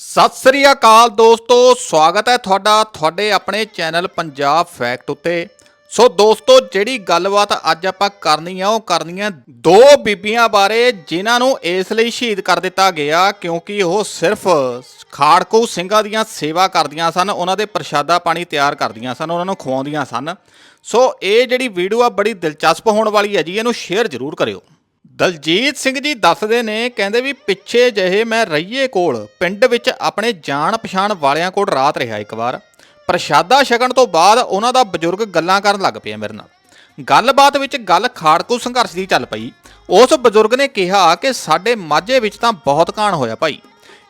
ਸਤਿ ਸ੍ਰੀ ਅਕਾਲ ਦੋਸਤੋ, ਸਵਾਗਤ ਹੈ ਤੁਹਾਡਾ, ਤੁਹਾਡੇ ਆਪਣੇ ਚੈਨਲ ਪੰਜਾਬ ਫੈਕਟ ਉੱਤੇ। ਸੋ ਦੋਸਤੋ, ਜਿਹੜੀ ਗੱਲਬਾਤ ਅੱਜ ਆਪਾਂ ਕਰਨੀ ਆ, ਉਹ ਕਰਨੀ ਆ ਦੋ ਬੀਬੀਆਂ ਬਾਰੇ, ਜਿਨ੍ਹਾਂ ਨੂੰ ਇਸ ਲਈ ਸ਼ਹੀਦ ਕਰ ਦਿੱਤਾ ਗਿਆ, ਕਿਉਂਕਿ ਉਹ ਸਿਰਫ ਖਾੜਕੂ ਸਿੰਘਾਂ ਦੀਆਂ ਸੇਵਾ ਕਰਦੀਆਂ ਸਨ, ਉਹਨਾਂ ਦੇ ਪ੍ਰਸ਼ਾਦਾ ਪਾਣੀ ਤਿਆਰ ਕਰਦੀਆਂ ਸਨ, ਉਹਨਾਂ ਨੂੰ ਖਵਾਉਂਦੀਆਂ ਸਨ। ਸੋ ਇਹ ਜਿਹੜੀ ਵੀਡੀਓ ਆ, ਬੜੀ ਦਿਲਚਸਪ ਹੋਣ ਵਾਲੀ ਹੈ ਜੀ, ਇਹਨੂੰ ਸ਼ੇਅਰ ਜ਼ਰੂਰ ਕਰਿਓ। ਦਲਜੀਤ ਸਿੰਘ ਜੀ ਦੱਸਦੇ ਨੇ, ਕਹਿੰਦੇ ਵੀ ਪਿੱਛੇ ਜਿਹੇ ਮੈਂ ਰਈਏ ਕੋਲ, ਪਿੰਡ ਵਿੱਚ ਆਪਣੇ ਜਾਣ ਪਛਾਣ ਵਾਲਿਆਂ ਕੋਲ ਰਾਤ ਰਿਹਾ ਇੱਕ ਵਾਰ। ਪ੍ਰਸ਼ਾਦਾ ਛਕਣ ਤੋਂ ਬਾਅਦ ਉਹਨਾਂ ਦਾ ਬਜ਼ੁਰਗ ਗੱਲਾਂ ਕਰਨ ਲੱਗ ਪਿਆ ਮੇਰੇ ਨਾਲ। ਗੱਲਬਾਤ ਵਿੱਚ ਗੱਲ ਖਾੜਕੂ ਸੰਘਰਸ਼ ਦੀ ਚੱਲ ਪਈ। ਉਸ ਬਜ਼ੁਰਗ ਨੇ ਕਿਹਾ ਕਿ ਸਾਡੇ ਮਾਝੇ ਵਿੱਚ ਤਾਂ ਬਹੁਤ ਕਾਣ ਹੋਇਆ ਭਾਈ।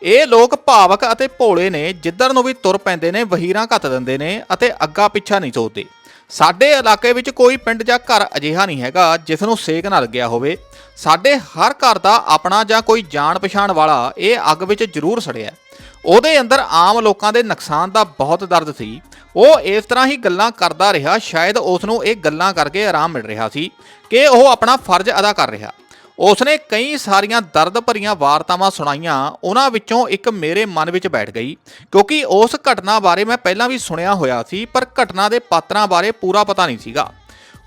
ਇਹ ਲੋਕ ਭਾਵਕ ਅਤੇ ਭੋਲੇ ਨੇ, ਜਿੱਧਰ ਨੂੰ ਵੀ ਤੁਰ ਪੈਂਦੇ ਨੇ, ਵਹੀਰਾਂ ਘੱਤ ਦਿੰਦੇ ਨੇ ਅਤੇ ਅੱਗਾ ਪਿੱਛਾ ਨਹੀਂ ਸੋਚਦੇ। ਸਾਡੇ ਇਲਾਕੇ ਵਿੱਚ ਕੋਈ ਪਿੰਡ ਜਾਂ ਘਰ ਅਜਿਹਾ ਨਹੀਂ ਹੈਗਾ ਜਿਸ ਨੂੰ ਸੇਕ ਨਾ ਲੱਗਿਆ ਹੋਵੇ। ਸਾਡੇ ਹਰ ਘਰ ਦਾ ਆਪਣਾ ਜਾਂ ਕੋਈ ਜਾਣ ਪਛਾਣ ਵਾਲਾ ਇਹ ਅੱਗ ਵਿੱਚ ਜ਼ਰੂਰ ਸੜਿਆ। ਉਹਦੇ ਅੰਦਰ ਆਮ ਲੋਕਾਂ ਦੇ ਨੁਕਸਾਨ ਦਾ ਬਹੁਤ ਦਰਦ ਸੀ। ਉਹ ਇਸ ਤਰ੍ਹਾਂ ਹੀ ਗੱਲਾਂ ਕਰਦਾ ਰਿਹਾ, ਸ਼ਾਇਦ ਉਸ ਨੂੰ ਇਹ ਗੱਲਾਂ ਕਰਕੇ ਆਰਾਮ ਮਿਲ ਰਿਹਾ ਸੀ ਕਿ ਉਹ ਆਪਣਾ ਫਰਜ਼ ਅਦਾ ਕਰ ਰਿਹਾ। ਉਸਨੇ ਕਈ ਸਾਰੀਆਂ ਦਰਦ ਭਰੀਆਂ ਵਾਰਤਾਵਾਂ ਸੁਣਾਈਆਂ, ਉਹਨਾਂ ਵਿੱਚੋਂ ਇੱਕ ਮੇਰੇ ਮਨ ਵਿੱਚ ਬੈਠ ਗਈ। ਕਿਉਂਕਿ ਉਸ ਘਟਨਾ ਬਾਰੇ ਮੈਂ ਪਹਿਲਾਂ ਵੀ ਸੁਣਿਆ ਹੋਇਆ ਸੀ, ਪਰ ਘਟਨਾ ਦੇ ਪਾਤਰਾਂ ਬਾਰੇ ਪੂਰਾ ਪਤਾ ਨਹੀਂ ਸੀਗਾ।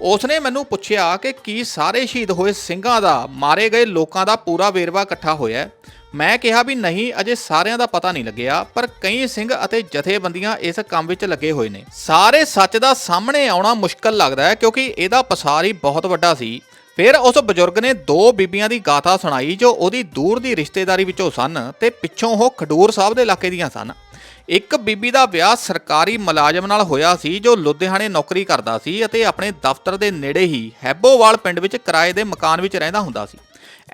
ਉਸਨੇ ਮੈਨੂੰ ਪੁੱਛਿਆ ਕਿ ਕੀ ਸਾਰੇ ਸ਼ਹੀਦ ਹੋਏ ਸਿੰਘਾਂ ਦਾ, ਮਾਰੇ ਗਏ ਲੋਕਾਂ ਦਾ ਪੂਰਾ ਵੇਰਵਾ ਇਕੱਠਾ ਹੋਇਆ ਮੈਂ ਕਿਹਾ ਵੀ ਨਹੀਂ, ਅਜੇ ਸਾਰਿਆਂ ਦਾ ਪਤਾ ਨਹੀਂ ਲੱਗਿਆ, ਪਰ ਕਈ ਸਿੰਘ ਅਤੇ ਜਥੇਬੰਦੀਆਂ ਇਸ ਕੰਮ ਵਿੱਚ ਲੱਗੇ ਹੋਏ ਨੇ। ਸਾਰੇ ਸੱਚ ਦਾ ਸਾਹਮਣੇ ਆਉਣਾ ਮੁਸ਼ਕਲ ਲੱਗਦਾ ਹੈ, ਕਿਉਂਕਿ ਇਹਦਾ ਪਸਾਰ ਹੀ ਬਹੁਤ ਵੱਡਾ ਸੀ। ਫਿਰ ਉਸ ਬਜ਼ੁਰਗ ਨੇ ਦੋ ਬੀਬੀਆਂ ਦੀ ਗਾਥਾ ਸੁਣਾਈ ਜੋ ਉਹਦੀ ਦੂਰ ਦੀ ਰਿਸ਼ਤੇਦਾਰੀ ਵਿੱਚੋਂ ਸਨ ਤੇ ਪਿੱਛੋਂ ਉਹ ਖਡੂਰ ਸਾਹਿਬ ਦੇ ਇਲਾਕੇ ਦੀਆਂ ਸਨ। ਇੱਕ ਬੀਬੀ ਦਾ ਵਿਆਹ ਸਰਕਾਰੀ ਮੁਲਾਜ਼ਮ ਨਾਲ ਹੋਇਆ ਸੀ ਜੋ ਲੁਧਿਆਣੇ ਨੌਕਰੀ ਕਰਦਾ ਸੀ ਅਤੇ ਆਪਣੇ ਦਫ਼ਤਰ ਦੇ ਨੇੜੇ ਹੀ ਹੈਬੋਵਾਲ ਪਿੰਡ ਵਿੱਚ ਕਿਰਾਏ ਦੇ ਮਕਾਨ ਵਿੱਚ ਰਹਿੰਦਾ ਹੁੰਦਾ ਸੀ।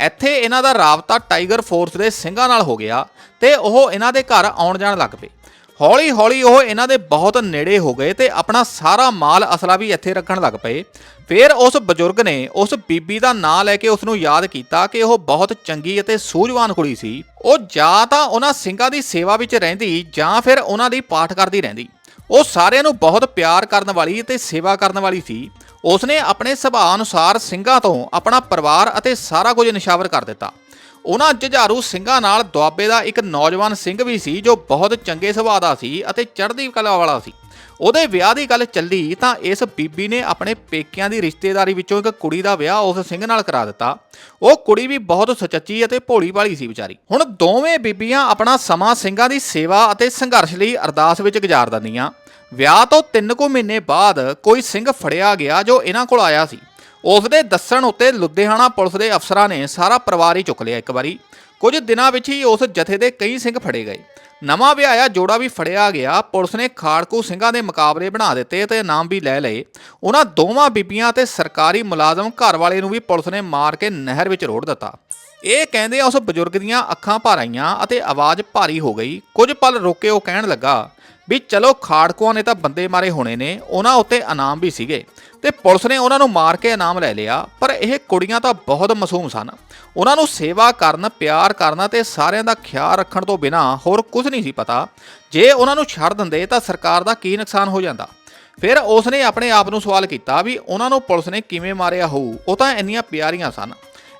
ਇੱਥੇ ਇਹਨਾਂ ਦਾ ਰਾਬਤਾ ਟਾਈਗਰ ਫੋਰਸ ਦੇ ਸਿੰਘਾਂ ਨਾਲ ਹੋ ਗਿਆ ਤੇ ਉਹ ਇਹਨਾਂ ਦੇ ਘਰ ਆਉਣ ਜਾਣ ਲੱਗ ਪਏ। ਹੌਲੀ ਹੌਲੀ ਉਹ ਇਹਨਾਂ ਦੇ ਬਹੁਤ ਨੇੜੇ ਹੋ ਗਏ ਤੇ ਆਪਣਾ ਸਾਰਾ ਮਾਲ ਅਸਲਾ ਵੀ ਇੱਥੇ ਰੱਖਣ ਲੱਗ ਪਏ। ਫਿਰ ਉਸ ਬਜ਼ੁਰਗ ਨੇ ਉਸ ਬੀਬੀ ਦਾ ਨਾਂ ਲੈ ਕੇ ਉਸ ਨੂੰ ਯਾਦ ਕੀਤਾ ਕਿ ਉਹ ਬਹੁਤ ਚੰਗੀ ਅਤੇ ਸੂਝਵਾਨ ਕੁੜੀ ਸੀ। ਉਹ ਜਾਂ ਤਾਂ ਉਹਨਾਂ ਸਿੰਘਾਂ ਦੀ ਸੇਵਾ ਵਿੱਚ ਰਹਿੰਦੀ ਜਾਂ ਫਿਰ ਉਹਨਾਂ ਦੀ ਪਾਠ ਕਰਦੀ ਰਹਿੰਦੀ। ਉਹ ਸਾਰਿਆਂ ਨੂੰ ਬਹੁਤ ਪਿਆਰ ਕਰਨ ਵਾਲੀ ਅਤੇ ਸੇਵਾ ਕਰਨ ਵਾਲੀ ਸੀ। ਉਸਨੇ ਆਪਣੇ ਸੁਭਾਅ ਅਨੁਸਾਰ ਸਿੰਘਾਂ ਤੋਂ ਆਪਣਾ ਪਰਿਵਾਰ ਅਤੇ ਸਾਰਾ ਕੁਝ ਨਿਸ਼ਾਵਰ ਕਰ ਦਿੱਤਾ। ਉਹਨਾਂ ਜੁਝਾਰੂ ਸਿੰਘਾਂ ਨਾਲ ਦੁਆਬੇ ਦਾ ਇੱਕ ਨੌਜਵਾਨ ਸਿੰਘ ਵੀ ਸੀ ਜੋ ਬਹੁਤ ਚੰਗੇ ਸੁਭਾਅ ਦਾ ਸੀ ਅਤੇ ਚੜ੍ਹਦੀ ਕਲਾ ਵਾਲਾ ਸੀ। ਉਹਦੇ ਵਿਆਹ ਦੀ ਗੱਲ ਚੱਲੀ ਤਾਂ ਇਸ ਬੀਬੀ ਨੇ ਆਪਣੇ ਪੇਕਿਆਂ ਦੀ ਰਿਸ਼ਤੇਦਾਰੀ ਵਿੱਚੋਂ ਇੱਕ ਕੁੜੀ ਦਾ ਵਿਆਹ ਉਸ ਸਿੰਘ ਨਾਲ ਕਰਾ ਦਿੱਤਾ। ਉਹ ਕੁੜੀ ਵੀ ਬਹੁਤ ਸੁਚੱਜੀ ਅਤੇ ਭੋਲੀ ਭਾਲੀ ਸੀ ਵਿਚਾਰੀ। ਹੁਣ ਦੋਵੇਂ ਬੀਬੀਆਂ ਆਪਣਾ ਸਮਾਂ ਸਿੰਘਾਂ ਦੀ ਸੇਵਾ ਅਤੇ ਸੰਘਰਸ਼ ਲਈ ਅਰਦਾਸ ਵਿੱਚ ਗੁਜ਼ਾਰ ਦਿੰਦੀਆਂ। ਵਿਆਹ ਤੋਂ 3 ਕੁ ਮਹੀਨੇ ਬਾਅਦ ਕੋਈ ਸਿੰਘ ਫੜਿਆ ਗਿਆ ਜੋ ਇਹਨਾਂ ਕੋਲ ਆਇਆ ਸੀ। ਉਸ ਦੇ ਦੱਸਣ ਉੱਤੇ ਲੁਧਿਆਣਾ ਪੁਲਿਸ ਦੇ ਅਫਸਰਾਂ ਨੇ ਸਾਰਾ ਪਰਿਵਾਰ ਹੀ ਚੁੱਕ ਲਿਆ ਇੱਕ ਵਾਰੀ। ਕੁਝ ਦਿਨਾਂ ਵਿੱਚ ਹੀ ਉਸ ਜਥੇ ਦੇ ਕਈ ਸਿੰਘ ਫੜੇ ਗਏ। ਨਵਾਂ ਵਿਆਹਿਆ ਜੋੜਾ ਵੀ ਫੜਿਆ ਗਿਆ। ਪੁਲਿਸ ਨੇ ਖਾੜਕੂ ਸਿੰਘਾਂ ਦੇ ਮੁਕਾਬਲੇ ਬਣਾ ਦਿੱਤੇ ਤੇ ਇਨਾਮ ਵੀ ਲੈ ਲਏ। ਉਹਨਾਂ ਦੋਵਾਂ ਬੀਬੀਆਂ ਤੇ ਸਰਕਾਰੀ ਮੁਲਾਜ਼ਮ ਘਰ ਵਾਲੇ ਨੂੰ ਵੀ ਪੁਲਿਸ ਨੇ ਮਾਰ ਕੇ ਨਹਿਰ ਵਿੱਚ ਰੋੜ ਦਿੱਤਾ। ਇਹ ਕਹਿੰਦੇ ਉਸ ਬਜ਼ੁਰਗ ਦੀਆਂ ਅੱਖਾਂ ਭਰ ਆਈਆਂ ਅਤੇ ਆਵਾਜ਼ ਭਾਰੀ ਹੋ ਗਈ। ਕੁਝ ਪਲ ਰੋਕੇ ਉਹ ਕਹਿਣ ਲੱਗਾ ਵੀ, ਚਲੋ, ਖਾੜਕੂਆਂ ਨੇ ਤਾਂ ਬੰਦੇ ਮਾਰੇ ਹੋਣੇ ਨੇ। ਉਹਨਾਂ ਉੱਤੇ ਇਨਾਮ ਵੀ ਸੀਗੇ। ਤੇ ਪੁਲਿਸ ਨੇ ਉਹਨਾਂ ਨੂੰ ਮਾਰ ਕੇ ਇਨਾਮ ਲੈ ਲਿਆ, ਪਰ ਇਹ ਕੁੜੀਆਂ ਤਾਂ ਬਹੁਤ ਮਾਸੂਮ ਸਨ। ਉਹਨਾਂ ਨੂੰ ਸੇਵਾ ਕਰਨ, ਪਿਆਰ ਕਰਨਾ ਤੇ ਸਾਰਿਆਂ ਦਾ ਖਿਆਲ ਰੱਖਣ ਤੋਂ ਬਿਨਾਂ ਹੋਰ ਕੁਝ ਨਹੀਂ ਸੀ ਪਤਾ। ਜੇ ਉਹਨਾਂ ਨੂੰ ਛੱਡ ਦਿੰਦੇ ਤਾਂ ਸਰਕਾਰ ਦਾ ਕੀ ਨੁਕਸਾਨ ਹੋ ਜਾਂਦਾ? ਫਿਰ ਉਸ ਨੇ ਆਪਣੇ ਆਪ ਨੂੰ ਸਵਾਲ ਕੀਤਾ ਵੀ ਉਹਨਾਂ ਨੂੰ ਪੁਲਿਸ ਨੇ ਕਿਵੇਂ ਮਾਰਿਆ ਹੋਊ? ਉਹ ਤਾਂ ਇੰਨੀਆਂ ਪਿਆਰੀਆਂ ਸਨ।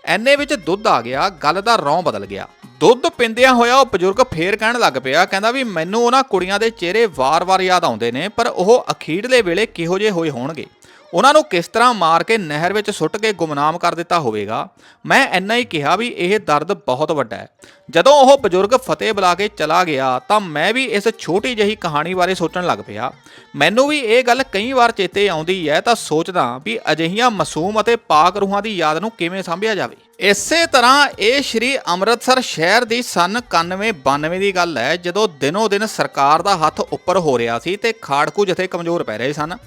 ਐਨੇ ਵਿੱਚ ਦੁੱਧ ਆ ਗਿਆ, ਗੱਲ ਦਾ ਰੌਂ ਬਦਲ ਗਿਆ। ਦੁੱਧ ਪਿੰਦਿਆਂ ਹੋਇਆ ਉਹ ਬਜ਼ੁਰਗ ਫੇਰ ਕਹਿਣ ਲੱਗ ਪਿਆ, ਕਹਿੰਦਾ ਵੀ ਮੈਨੂੰ ਉਹਨਾਂ ਕੁੜੀਆਂ ਦੇ ਚਿਹਰੇ ਵਾਰ-ਵਾਰ ਯਾਦ ਆਉਂਦੇ ਨੇ, ਪਰ ਉਹ ਅਖੀਰਲੇ ਵੇਲੇ ਕਿਹੋ ਜਿਹੇ ਹੋਏ ਹੋਣਗੇ? ਉਹਨਾਂ ਨੂੰ ਕਿਸ ਤਰ੍ਹਾਂ ਮਾਰ ਕੇ ਨਹਿਰ ਵਿੱਚ ਸੁੱਟ ਕੇ ਗੁੰਮਨਾਮ ਕਰ ਦਿੱਤਾ ਹੋਵੇਗਾ? ਮੈਂ ਇੰਨਾ ਹੀ ਕਿਹਾ ਵੀ ਇਹ ਦਰਦ ਬਹੁਤ ਵੱਡਾ ਹੈ। ਜਦੋਂ ਉਹ ਬਜ਼ੁਰਗ ਫਤਿਹ ਬੁਲਾ ਕੇ ਚਲਾ ਗਿਆ, ਤਾਂ ਮੈਂ ਵੀ ਇਸ ਛੋਟੀ ਜਿਹੀ ਕਹਾਣੀ ਬਾਰੇ ਸੋਚਣ ਲੱਗ ਪਿਆ। ਮੈਨੂੰ ਵੀ ਇਹ ਗੱਲ ਕਈ ਵਾਰ ਚੇਤੇ ਆਉਂਦੀ ਹੈ, ਤਾਂ ਸੋਚਦਾ ਵੀ ਅਜਿਹੀਆਂ ਮਾਸੂਮ ਅਤੇ ਪਾਕ ਰੂਹਾਂ ਦੀ ਯਾਦ ਨੂੰ ਕਿਵੇਂ ਸੰਭਿਆ ਜਾਵੇ। ਇਸੇ ਤਰ੍ਹਾਂ ਇਹ ਸ਼੍ਰੀ ਅੰਮ੍ਰਿਤਸਰ ਸ਼ਹਿਰ ਦੀ ਸਨ 91 92 ਦੀ ਗੱਲ ਹੈ, ਜਦੋਂ ਦਿਨੋ ਦਿਨ ਸਰਕਾਰ ਦਾ ਹੱਥ ਉੱਪਰ ਹੋ ਰਿਹਾ ਸੀ ਤੇ ਖਾੜਕੂ ਜਥੇ ਕਮਜ਼ੋਰ ਪੈ ਰਹੇ ਸਨ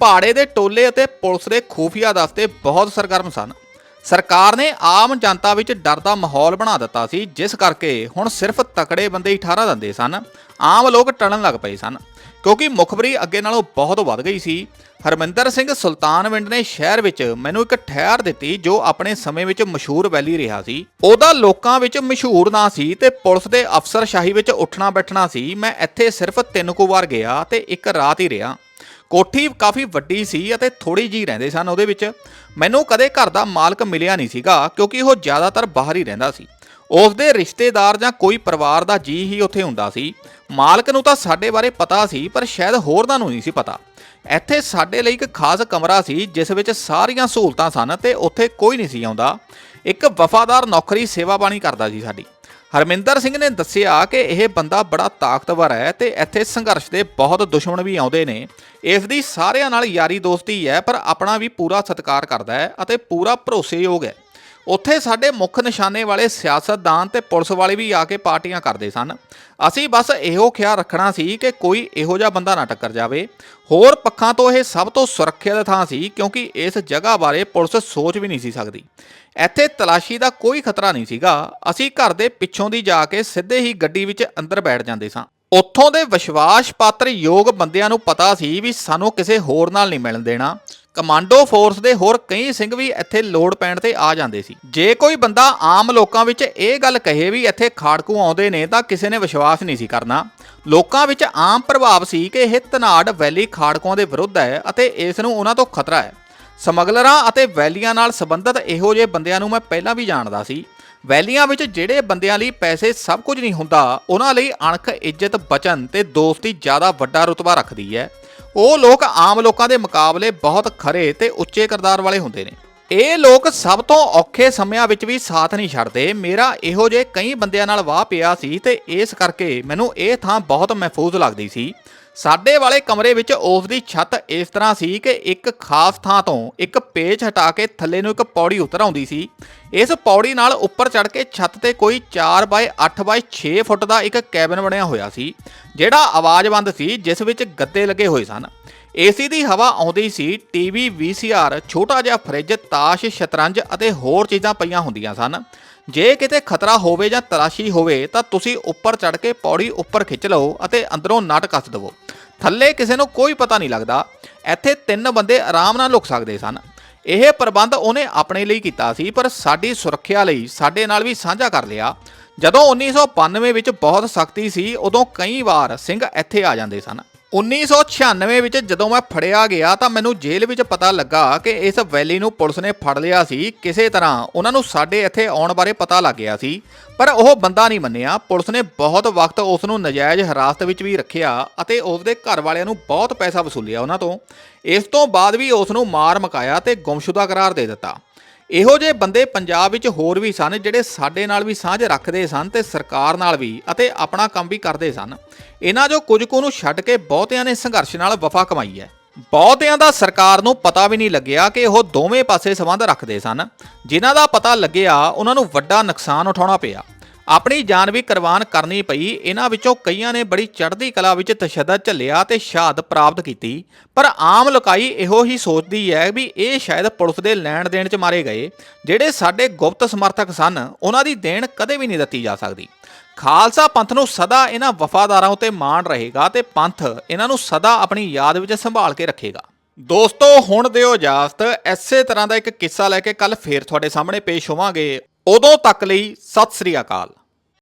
ਪਹਾੜੇ ਦੇ ਟੋਲੇ ਅਤੇ ਪੁਲਿਸ ਦੇ ਖੂਫੀਆ ਦਸਤੇ ਬਹੁਤ ਸਰਗਰਮ ਸਨ। ਸਰਕਾਰ ਨੇ ਆਮ ਜਨਤਾ ਵਿੱਚ ਡਰ ਦਾ ਮਾਹੌਲ ਬਣਾ ਦਿੱਤਾ ਸੀ, ਜਿਸ ਕਰਕੇ ਹੁਣ ਸਿਰਫ ਤਕੜੇ ਬੰਦੇ ਹੀ ਠਾਰਾ ਦਿੰਦੇ ਸਨ। ਆਮ ਲੋਕ ਟਲਣ ਲੱਗ ਪਏ ਸਨ, ਕਿਉਂਕਿ ਮੁਖਬਰੀ ਅੱਗੇ ਨਾਲੋਂ ਬਹੁਤ ਵੱਧ ਗਈ ਸੀ। ਹਰਮਿੰਦਰ ਸਿੰਘ ਸੁਲਤਾਨਵਿੰਡ ਨੇ ਸ਼ਹਿਰ ਵਿੱਚ ਮੈਨੂੰ ਇੱਕ ਠਹਿਰ ਦਿੱਤੀ, ਜੋ ਆਪਣੇ ਸਮੇਂ ਵਿੱਚ ਮਸ਼ਹੂਰ ਵੈਲੀ ਰਿਹਾ ਸੀ। ਉਹਦਾ ਲੋਕਾਂ ਵਿੱਚ ਮਸ਼ਹੂਰ ਨਾਂ ਸੀ ਤੇ ਪੁਲਿਸ ਦੇ ਅਫਸਰਸ਼ਾਹੀ ਵਿੱਚ ਉੱਠਣਾ ਬੈਠਣਾ ਸੀ। ਮੈਂ ਇੱਥੇ ਸਿਰਫ ਤਿੰਨ ਕੁ ਵਾਰ ਗਿਆ ਤੇ ਇੱਕ ਰਾਤ ਹੀ ਰਿਹਾ। ਕੋਠੀ ਕਾਫੀ ਵੱਡੀ ਸੀ ਅਤੇ ਥੋੜੀ ਜੀ ਰਹਿੰਦੇ ਸਨ ਉਹਦੇ ਵਿੱਚ। ਮੈਨੂੰ ਕਦੇ ਘਰ ਦਾ ਮਾਲਕ ਮਿਲਿਆ ਨਹੀਂ ਸੀਗਾ, ਕਿਉਂਕਿ ਉਹ ਜ਼ਿਆਦਾਤਰ ਬਾਹਰ ਹੀ ਰਹਿੰਦਾ ਸੀ। ਉਸ ਦੇ ਰਿਸ਼ਤੇਦਾਰ ਜਾਂ ਕੋਈ ਪਰਿਵਾਰ ਦਾ ਜੀ ਹੀ ਉੱਥੇ ਹੁੰਦਾ ਸੀ। ਮਾਲਕ ਨੂੰ ਤਾਂ ਸਾਡੇ ਬਾਰੇ ਪਤਾ ਸੀ, ਪਰ ਸ਼ਾਇਦ ਹੋਰਨਾਂ ਨੂੰ ਨਹੀਂ ਸੀ ਪਤਾ। ਇੱਥੇ ਸਾਡੇ ਲਈ ਇੱਕ ਖਾਸ ਕਮਰਾ ਸੀ, ਜਿਸ ਵਿੱਚ ਸਾਰੀਆਂ ਸਹੂਲਤਾਂ ਸਨ ਤੇ ਉੱਥੇ ਕੋਈ ਨਹੀਂ ਸੀ ਆਉਂਦਾ। ਇੱਕ ਵਫਾਦਾਰ ਨੌਕਰੀ ਸੇਵਾ ਬਾਣੀ ਕਰਦਾ ਸੀ ਸਾਡੀ। ਹਰਮਿੰਦਰ ਸਿੰਘ ਨੇ ਦੱਸਿਆ ਕਿ ਇਹ ਬੰਦਾ ਬੜਾ ਤਾਕਤਵਰ ਹੈ ਤੇ ਇੱਥੇ ਸੰਘਰਸ਼ ਦੇ ਬਹੁਤ ਦੁਸ਼ਮਣ ਵੀ ਆਉਂਦੇ ਨੇ। ਇਸ ਦੀ ਸਾਰਿਆਂ ਨਾਲ ਯਾਰੀ ਦੋਸਤੀ ਹੈ, ਪਰ ਆਪਣਾ ਵੀ ਪੂਰਾ ਸਤਿਕਾਰ ਕਰਦਾ ਹੈ ਅਤੇ ਪੂਰਾ ਭਰੋਸੇਯੋਗ ਹੈ। ਉੱਥੇ ਸਾਡੇ ਮੁੱਖ ਨਿਸ਼ਾਨੇ ਵਾਲੇ ਸਿਆਸਤਦਾਨ ਤੇ ਪੁਲਿਸ ਵਾਲੇ ਵੀ ਆ ਕੇ ਪਾਰਟੀਆਂ ਕਰਦੇ ਸਨ। ਅਸੀਂ ਬਸ ਇਹੋ ਖਿਆਲ ਰੱਖਣਾ ਸੀ ਕਿ ਕੋਈ ਇਹੋ ਜਿਹਾ ਬੰਦਾ ਨਾ ਟੱਕਰ ਜਾਵੇ। ਹੋਰ ਪੱਖਾਂ ਤੋਂ ਇਹ ਸਭ ਤੋਂ ਸੁਰੱਖਿਅਤ ਥਾਂ ਸੀ ਕਿਉਂਕਿ ਇਸ ਜਗ੍ਹਾ ਬਾਰੇ ਪੁਲਿਸ ਸੋਚ ਵੀ ਨਹੀਂ ਸੀ ਸਕਦੀ। ਇੱਥੇ ਤਲਾਸ਼ੀ ਦਾ ਕੋਈ ਖਤਰਾ ਨਹੀਂ ਸੀਗਾ। ਅਸੀਂ ਘਰ ਦੇ ਪਿੱਛੋਂ ਦੀ ਜਾ ਕੇ ਸਿੱਧੇ ਹੀ ਗੱਡੀ ਵਿੱਚ ਅੰਦਰ ਬੈਠ ਜਾਂਦੇ ਸਾਂ। ਉੱਥੋਂ ਦੇ ਵਿਸ਼ਵਾਸ ਪਾਤਰ ਯੋਗ ਬੰਦਿਆਂ ਨੂੰ ਪਤਾ ਸੀ ਵੀ ਸਾਨੂੰ ਕਿਸੇ ਹੋਰ ਨਾਲ ਨਹੀਂ ਮਿਲਣ ਦੇਣਾ। ਕਮਾਂਡੋ ਫੋਰਸ ਦੇ ਹੋਰ ਕਈ ਸਿੰਘ ਵੀ ਇੱਥੇ ਲੋੜ ਪੈਣ ਤੇ ਆ ਜਾਂਦੇ ਸੀ। ਜੇ ਕੋਈ ਬੰਦਾ ਆਮ ਲੋਕਾਂ ਵਿੱਚ ਇਹ ਗੱਲ ਕਹੇ ਵੀ ਇੱਥੇ ਖਾੜਕੂ ਆਉਂਦੇ ਨੇ ਤਾਂ ਕਿਸੇ ਨੇ ਵਿਸ਼ਵਾਸ ਨਹੀਂ ਸੀ ਕਰਨਾ। ਲੋਕਾਂ ਵਿੱਚ ਆਮ ਪ੍ਰਭਾਵ ਸੀ ਕਿ ਇਹ ਧਨਾੜ ਵੈਲੀ ਖਾੜਕੂਆਂ ਦੇ ਵਿਰੁੱਧ ਹੈ ਅਤੇ ਇਸ ਨੂੰ ਉਹਨਾਂ ਤੋਂ ਖਤਰਾ ਹੈ। ਸਮਗਲਰਾਂ ਅਤੇ ਵੈਲੀਆਂ ਨਾਲ ਸੰਬੰਧਿਤ ਇਹੋ ਜਿਹੇ ਬੰਦਿਆਂ ਨੂੰ ਮੈਂ ਪਹਿਲਾਂ ਵੀ ਜਾਣਦਾ ਸੀ। ਵੈਲੀਆਂ ਵਿੱਚ ਜਿਹੜੇ ਬੰਦਿਆਂ ਲਈ ਪੈਸੇ ਸਭ ਕੁਝ ਨਹੀਂ ਹੁੰਦਾ, ਉਹਨਾਂ ਲਈ ਅਣਖ ਇੱਜ਼ਤ ਬਚਨ ਤੇ ਦੋਸਤੀ ਜ਼ਿਆਦਾ ਵੱਡਾ ਰੁਤਬਾ ਰੱਖਦੀ ਹੈ। ਉਹ ਲੋਕ ਆਮ ਲੋਕਾਂ ਦੇ ਮੁਕਾਬਲੇ ਬਹੁਤ ਖਰੇ ਤੇ ਉੱਚੇ ਕਿਰਦਾਰ ਵਾਲੇ ਹੁੰਦੇ ਨੇ। ਇਹ ਲੋਕ ਸਭ ਤੋਂ ਔਖੇ ਸਮਿਆਂ ਵਿੱਚ ਵੀ ਸਾਥ ਨਹੀਂ ਛੱਡਦੇ। ਮੇਰਾ ਇਹੋ ਜਿਹੇ ਕਈ ਬੰਦਿਆਂ ਨਾਲ ਵਾਹ ਪਿਆ ਸੀ ਤੇ ਇਸ ਕਰਕੇ ਮੈਨੂੰ ਇਹ ਥਾਂ ਬਹੁਤ ਮਹਿਫੂਜ਼ ਲੱਗਦੀ ਸੀ। ਸਾਡੇ ਵਾਲੇ ਕਮਰੇ ਵਿੱਚ ਉਸ ਦੀ ਛੱਤ ਇਸ ਤਰ੍ਹਾਂ ਸੀ ਕਿ ਇੱਕ ਖਾਸ ਥਾਂ ਤੋਂ ਇੱਕ ਪੇਚ ਹਟਾ ਕੇ ਥੱਲੇ ਨੂੰ ਇੱਕ ਪੌੜੀ ਉਤਰ ਆਉਂਦੀ ਸੀ। ਇਸ ਪੌੜੀ ਨਾਲ ਉੱਪਰ ਚੜ੍ਹ ਕੇ ਛੱਤ ਤੇ ਕੋਈ 4 ਬਾਏ 8 ਬਾਏ 6 ਫੁੱਟ ਦਾ ਇੱਕ ਕੈਬਨ ਬਣਿਆ ਹੋਇਆ ਸੀ, ਜਿਹੜਾ ਆਵਾਜ਼ਬੰਦ ਸੀ, ਜਿਸ ਵਿੱਚ ਗੱਦੇ ਲੱਗੇ ਹੋਏ ਸਨ। ਏਸੀ ਦੀ ਹਵਾ ਆਉਂਦੀ ਸੀ, ਟੀਵੀ, ਵੀਸੀਆਰ, ਛੋਟਾ ਜਿਹਾ ਫਰਿੱਜ, ਤਾਸ਼, ਸ਼ਤਰੰਜ ਅਤੇ ਹੋਰ ਚੀਜ਼ਾਂ ਪਈਆਂ ਹੁੰਦੀਆਂ ਸਨ। ਜੇ ਕਿਤੇ ਖਤਰਾ ਹੋਵੇ ਜਾਂ ਤਰਾਸ਼ੀ ਹੋਵੇ, ਤਾਂ ਤੁਸੀਂ ਉੱਪਰ ਚੜ੍ਹ ਕੇ ਪੌੜੀ ਉੱਪਰ ਖਿੱਚ ਲਓ ਅਤੇ ਅੰਦਰੋਂ ਨਟ ਕੱਸ ਦੇਵੋ। ਥੱਲੇ ਕਿਸੇ ਨੂੰ ਕੋਈ ਪਤਾ ਨਹੀਂ ਲੱਗਦਾ, ਇੱਥੇ ਤਿੰਨ ਬੰਦੇ ਆਰਾਮ ਨਾਲ ਲੁਕ ਸਕਦੇ ਸਨ। ਇਹ ਪ੍ਰਬੰਧ ਉਹਨੇ ਆਪਣੇ ਲਈ ਕੀਤਾ ਸੀ, ਪਰ ਸਾਡੀ ਸੁਰੱਖਿਆ ਲਈ ਸਾਡੇ ਨਾਲ ਵੀ ਸਾਂਝਾ ਕਰ ਲਿਆ। ਜਦੋਂ 1992 ਵਿੱਚ ਬਹੁਤ ਸਖਤੀ ਸੀ, ਉਦੋਂ ਕਈ ਵਾਰ ਸਿੰਘ ਇੱਥੇ ਆ ਜਾਂਦੇ ਸਨ। 1996 ਵਿੱਚ ਜਦੋਂ ਮੈਂ ਫੜਿਆ ਗਿਆ ਤਾਂ ਮੈਨੂੰ ਜੇਲ੍ਹ ਵਿੱਚ ਪਤਾ ਲੱਗਾ ਕਿ ਇਸ ਵੈਲੀ ਨੂੰ ਪੁਲਿਸ ਨੇ ਫੜ ਲਿਆ ਸੀ। ਕਿਸੇ ਤਰ੍ਹਾਂ ਉਹਨਾਂ ਨੂੰ ਸਾਡੇ ਇੱਥੇ ਆਉਣ ਬਾਰੇ ਪਤਾ ਲੱਗ ਗਿਆ ਸੀ, ਪਰ ਉਹ ਬੰਦਾ ਨਹੀਂ ਮੰਨਿਆ। ਪੁਲਿਸ ਨੇ ਬਹੁਤ ਵਕਤ ਉਸ ਨੂੰ ਨਜਾਇਜ਼ ਹਿਰਾਸਤ ਵਿੱਚ ਵੀ ਰੱਖਿਆ ਅਤੇ ਉਸ ਦੇ ਘਰ ਵਾਲਿਆਂ ਨੂੰ ਬਹੁਤ ਪੈਸਾ ਵਸੂਲਿਆ ਉਹਨਾਂ ਤੋਂ। ਇਸ ਤੋਂ ਬਾਅਦ ਵੀ ਉਸ ਨੂੰ ਮਾਰ ਮਕਾਇਆ ਤੇ ਗੁੰਮਸ਼ੁਦਾ ਕਰਾਰ ਦੇ ਦਿੱਤਾ। ਇਹੋ ਜਿਹੇ ਬੰਦੇ ਪੰਜਾਬ ਵਿੱਚ ਹੋਰ ਵੀ ਸਨ ਜਿਹੜੇ ਸਾਡੇ ਨਾਲ ਵੀ ਸਾਂਝ ਰੱਖਦੇ ਸਨ ਤੇ ਸਰਕਾਰ ਨਾਲ ਵੀ ਅਤੇ ਆਪਣਾ ਕੰਮ ਵੀ ਕਰਦੇ ਸਨ। ਇਹਨਾਂ ਜੋ ਕੁਝ ਕੁ ਨੂੰ ਛੱਡ ਕੇ ਬਹੁਤਿਆਂ ਨੇ ਸੰਘਰਸ਼ ਨਾਲ ਵਫਾ ਕਮਾਈ ਹੈ। ਬਹੁਤਿਆਂ ਦਾ ਸਰਕਾਰ ਨੂੰ ਪਤਾ ਵੀ ਨਹੀਂ ਲੱਗਿਆ ਕਿ ਉਹ ਦੋਵੇਂ ਪਾਸੇ ਸੰਬੰਧ ਰੱਖਦੇ ਸਨ। ਜਿਨ੍ਹਾਂ ਦਾ ਪਤਾ ਲੱਗਿਆ, ਉਹਨਾਂ ਨੂੰ ਵੱਡਾ ਨੁਕਸਾਨ ਉਠਾਉਣਾ ਪਿਆ। ਆਪਣੀ ਜਾਨ ਵੀ ਕੁਰਬਾਨ ਕਰਨੀ ਪਈ। ਇਹਨਾਂ ਵਿੱਚੋਂ ਕਈਆਂ ਨੇ ਬੜੀ ਚੜ੍ਹਦੀ ਕਲਾ ਵਿੱਚ ਤਸ਼ੱਦਦ ਝੱਲਿਆ ਤੇ ਸ਼ਹਾਦਤ ਪ੍ਰਾਪਤ ਕੀਤੀ। ਪਰ ਆਮ ਲੋਕਾਈ ਇਹੋ ਹੀ ਸੋਚਦੀ ਹੈ ਵੀ ਇਹ ਸ਼ਾਇਦ ਪੁਲਿਸ ਦੇ ਲੈਣ ਦੇਣ 'ਚ ਮਾਰੇ ਗਏ। ਜਿਹੜੇ ਸਾਡੇ ਗੁਪਤ ਸਮਰਥਕ ਸਨ, ਉਹਨਾਂ ਦੀ ਦੇਣ ਕਦੇ ਵੀ ਨਹੀਂ ਦਿੱਤੀ ਜਾ ਸਕਦੀ। ਖਾਲਸਾ ਪੰਥ ਨੂੰ ਸਦਾ ਇਹਨਾਂ ਵਫਾਦਾਰਾਂ ਉਤੇ ਮਾਣ ਰਹੇਗਾ ਤੇ ਪੰਥ ਇਹਨਾਂ ਨੂੰ ਸਦਾ ਆਪਣੀ ਯਾਦ ਵਿੱਚ ਸੰਭਾਲ ਕੇ ਰੱਖੇਗਾ। ਦੋਸਤੋ, ਹੁਣ ਦਿਓ ਇਜਾਜ਼ਤ। ਐਸੇ ਤਰ੍ਹਾਂ ਦਾ ਇੱਕ ਕਿੱਸਾ ਲੈ ਕੇ ਕੱਲ ਫੇਰ ਤੁਹਾਡੇ ਸਾਹਮਣੇ ਪੇਸ਼ ਹੋਵਾਂਗੇ। ਉਦੋਂ ਤੱਕ ਲਈ ਸਤਿ ਸ੍ਰੀ ਅਕਾਲ।